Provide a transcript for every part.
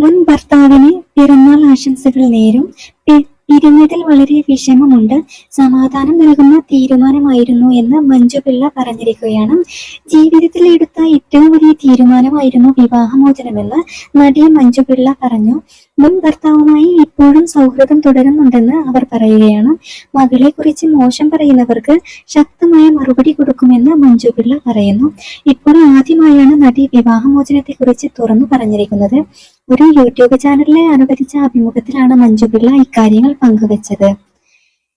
മുൻ ഭർത്താവിന് പിറന്നാൾ ആശംസകൾ നേരും. പിരിഞ്ഞതിൽ വളരെ വിഷമമുണ്ട്. സമാധാനം നൽകുന്ന തീരുമാനമായിരുന്നു എന്ന് മഞ്ജു പിള്ള പറഞ്ഞിരിക്കുകയാണ്. ജീവിതത്തിൽ എടുത്ത ഏറ്റവും വലിയ തീരുമാനമായിരുന്നു വിവാഹമോചനമെന്ന് നടി മഞ്ജു പിള്ള പറഞ്ഞു. മുൻ ഭർത്താവുമായി ഇപ്പോഴും സൗഹൃദം തുടരുന്നുണ്ടെന്ന് അവർ പറയുകയാണ്. മകളെ കുറിച്ച് മോശം പറയുന്നവർക്ക് ശക്തമായ മറുപടി കൊടുക്കുമെന്ന് മഞ്ജു പിള്ള പറയുന്നു. ഇപ്പോൾ ആദ്യമായാണ് നടി വിവാഹമോചനത്തെ കുറിച്ച് തുറന്നു പറഞ്ഞിരിക്കുന്നത്. ഒരു യൂട്യൂബ് ചാനലിലെ അനുവദിച്ച അഭിമുഖത്തിലാണ് മഞ്ജു പിള്ള ഇക്കാര്യങ്ങൾ പങ്കുവച്ചത്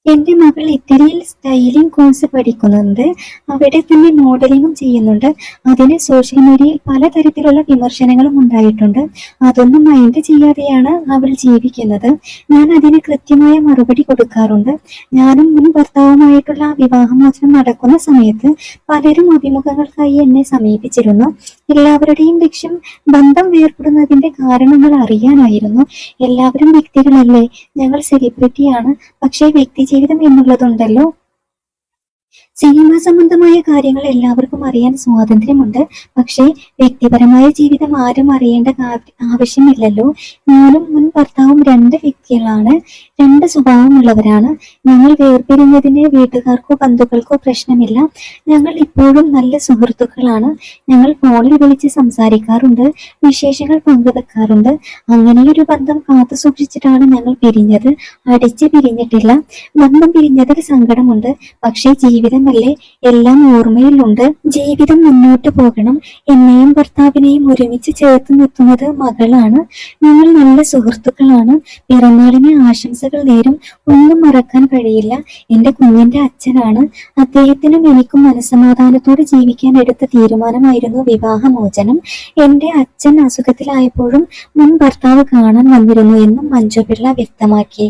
എന്റെ മകൾ ഇറ്റലിയിൽ സ്റ്റൈലിംഗ് കോഴ്സ് പഠിക്കുന്നുണ്ട്. അവിടെ തന്നെ മോഡലിംഗും ചെയ്യുന്നുണ്ട്. അതിന് സോഷ്യൽ മീഡിയയിൽ പലതരത്തിലുള്ള വിമർശനങ്ങളും ഉണ്ടായിട്ടുണ്ട്. അതൊന്നും മൈൻഡ് ചെയ്യാതെയാണ് അവൾ ജീവിക്കുന്നത്. ഞാൻ അതിന് കൃത്യമായ മറുപടി കൊടുക്കാറുണ്ട്. ഞാനും മുൻ ഭർത്താവുമായിട്ടുള്ള വിവാഹമോചനം നടക്കുന്ന സമയത്ത് പലരും അഭിമുഖങ്ങൾക്കായി എന്നെ സമീപിച്ചിരുന്നു. എല്ലാവരുടെയും ലക്ഷ്യം ബന്ധം വേർപെടുന്നതിന്റെ കാരണങ്ങൾ അറിയാനായിരുന്നു. എല്ലാവരും വ്യക്തികളല്ലേ? ഞങ്ങൾ സെലിബ്രിറ്റിയാണ് പക്ഷേ വ്യക്തി ജീവിതം എന്നുള്ളതുണ്ടല്ലോ. സിനിമ സംബന്ധമായ കാര്യങ്ങൾ എല്ലാവർക്കും അറിയാൻ സ്വാതന്ത്ര്യമുണ്ട്. പക്ഷേ വ്യക്തിപരമായ ജീവിതം ആരും അറിയേണ്ട ആവശ്യമില്ലല്ലോ. ഞാനും മുൻ ഭർത്താവും രണ്ട് വ്യക്തികളാണ്. രണ്ട് സ്വഭാവമുള്ളവരാണ്. ഞങ്ങൾ വേർപിരിഞ്ഞതിന് വീട്ടുകാർക്കോ ബന്ധുക്കൾക്കോ പ്രശ്നമില്ല. ഞങ്ങൾ ഇപ്പോഴും നല്ല സുഹൃത്തുക്കളാണ്. ഞങ്ങൾ ഫോണിൽ വിളിച്ച് സംസാരിക്കാറുണ്ട്. വിശേഷങ്ങൾ പങ്കുവെക്കാറുണ്ട്. അങ്ങനെയൊരു ബന്ധം കാത്തു സൂക്ഷിച്ചിട്ടാണ് ഞങ്ങൾ പിരിഞ്ഞത്. അടിച്ച് പിരിഞ്ഞിട്ടില്ല. ബന്ധം പിരിഞ്ഞതിൽ സങ്കടമുണ്ട്. പക്ഷേ ജീവിതമല്ലേ? എല്ലാം ഓർമ്മയിലുണ്ട്. ജീവിതം മുന്നോട്ട് പോകണം. എന്നെയും ഭർത്താവിനെയും ഒരുമിച്ച് ചേർത്ത് നിർത്തുന്നത് മകളാണ്. ഞങ്ങൾ നല്ല സുഹൃത്തുക്കളാണ്. പിറന്നാളിന് ആശംസകൾ നേരും. ഒന്നും മറക്കാൻ കഴിയില്ല. എന്റെ കുഞ്ഞിന്റെ അച്ഛനാണ്. അദ്ദേഹത്തിനും എനിക്കും മനസ്സമാധാനത്തോടെ ജീവിക്കാൻ എടുത്ത തീരുമാനമായിരുന്നു വിവാഹമോചനം. എന്റെ അച്ഛൻ അസുഖത്തിലായപ്പോഴും മുൻ ഭർത്താവ് കാണാൻ വന്നിരുന്നു എന്നും മഞ്ജുപിള്ള വ്യക്തമാക്കി.